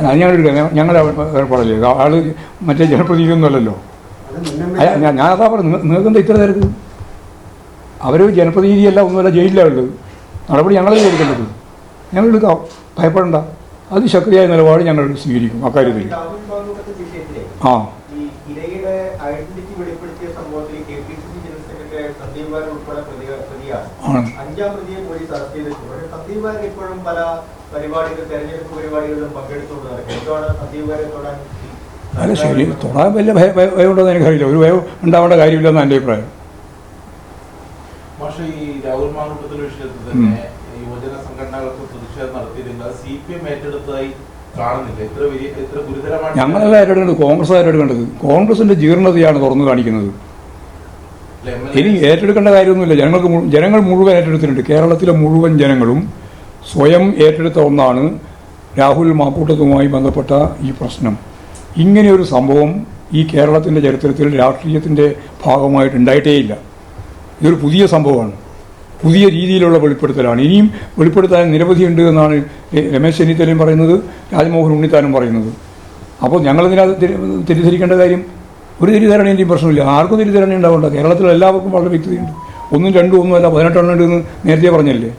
അത് ഞങ്ങൾ എടുക്കാം ഞങ്ങൾ ഏർപ്പാടല്ലേ? ആൾ മറ്റേ ജനപ്രതിനിധിയൊന്നുമല്ലല്ലോ. ഞാൻ അതാ പറഞ്ഞു. നിങ്ങൾക്ക് എന്താ ഇത്ര തിരക്ക്? അവർ ജനപ്രതിനിധിയല്ല ഒന്നുമല്ല ജയിലിലാണ് ഉള്ളത് നടപടി ഞങ്ങളെ എടുക്കേണ്ടത് ഞങ്ങൾ എടുക്കാം ഭയപ്പെടണ്ട. അതിശക്തിയായ നിലപാട് ഞങ്ങൾ സ്വീകരിക്കും. അക്കാര്യത്തിൽ ആ. ഇരയുടെ ഐഡന്റിറ്റി വെളിപ്പെടുത്തിയ സംഭവത്തിൽ K P C C general secretary Sandeep Warrier ഉൾപ്പെടെ പ്രതിയാണ്. അഞ്ചാം പ്രതിയെ പോലീസ് അറസ്റ്റ് ചെയ്തിട്ടുണ്ട്. പക്ഷേ സന്ദീപ് വാര്യർ ഇപ്പോഴും പല പരിപാടികൾ തെരഞ്ഞെടുപ്പ് പരിപാടികളിലും പങ്കെടുത്തുകൊണ്ട് നടക്കുന്നത് എന്താണ് സന്ദീപ് വാര്യർ തൊടാൻ അല്ല ശരി. തൊടാൻ വലിയ ഭയ ഭയ- എനിക്ക് അറിയില്ല ഒരു ഭയം ഉണ്ടാവേണ്ട കാര്യമില്ലെന്ന് എന്റെ അഭിപ്രായം. പക്ഷേ ഈ രാഹുൽ മാങ്കുട്ടത്തിന്റെ വിഷയത്തിൽ തന്നെ യുവജന സംഘടനകൾക്ക് പ്രതിഷേധം നടത്തിയിരുന്നത് സി പി എം ഏറ്റെടുത്തതായി കാണുന്നില്ല. ഇത്ര വലിയ കണ്ടത് കോൺഗ്രസിന്റെ കോൺഗ്രസ് ജീർണതയാണ് തുറന്നു കാണിക്കുന്നത്. ഇനി ഏറ്റെടുക്കേണ്ട കാര്യമൊന്നുമില്ല. ജനങ്ങൾക്ക് ജനങ്ങൾ മുഴുവൻ ഏറ്റെടുത്തിട്ടുണ്ട്. കേരളത്തിലെ മുഴുവൻ ജനങ്ങളും സ്വയം ഏറ്റെടുത്ത ഒന്നാണ് രാഹുൽ മാപ്പൂട്ടത്തുമായി ബന്ധപ്പെട്ട ഈ പ്രശ്നം. ഇങ്ങനെയൊരു സംഭവം ഈ കേരളത്തിന്റെ ചരിത്രത്തിൽ രാഷ്ട്രീയത്തിന്റെ ഭാഗമായിട്ട് ഉണ്ടായിട്ടേയില്ല. ഇതൊരു പുതിയ സംഭവമാണ്. പുതിയ രീതിയിലുള്ള വെളിപ്പെടുത്തലാണ്. ഇനിയും വെളിപ്പെടുത്താൻ നിരവധിയുണ്ട് എന്നാണ് രമേശ് ചെന്നിത്തലയും പറയുന്നത് രാജ്മോഹൻ ഉണ്ണിത്താനും പറയുന്നത്. അപ്പോൾ ഞങ്ങളതിനകത്ത് തെരി- തെറ്റിദ്ധരിക്കേണ്ട കാര്യം ഒരു തെറ്റിദ്ധാരണയും പ്രശ്നമില്ല. ആർക്കും തെറ്റിദ്ധാരണ ഉണ്ടാവേണ്ട കേരളത്തിൽ എല്ലാവർക്കും വളരെ വ്യക്തതയുണ്ട്. ഒന്നും രണ്ടും ഒന്നുമല്ല. പതിനെട്ടെണ്ണം ഉണ്ട് എന്ന് നേരത്തെ പറഞ്ഞല്ലേ?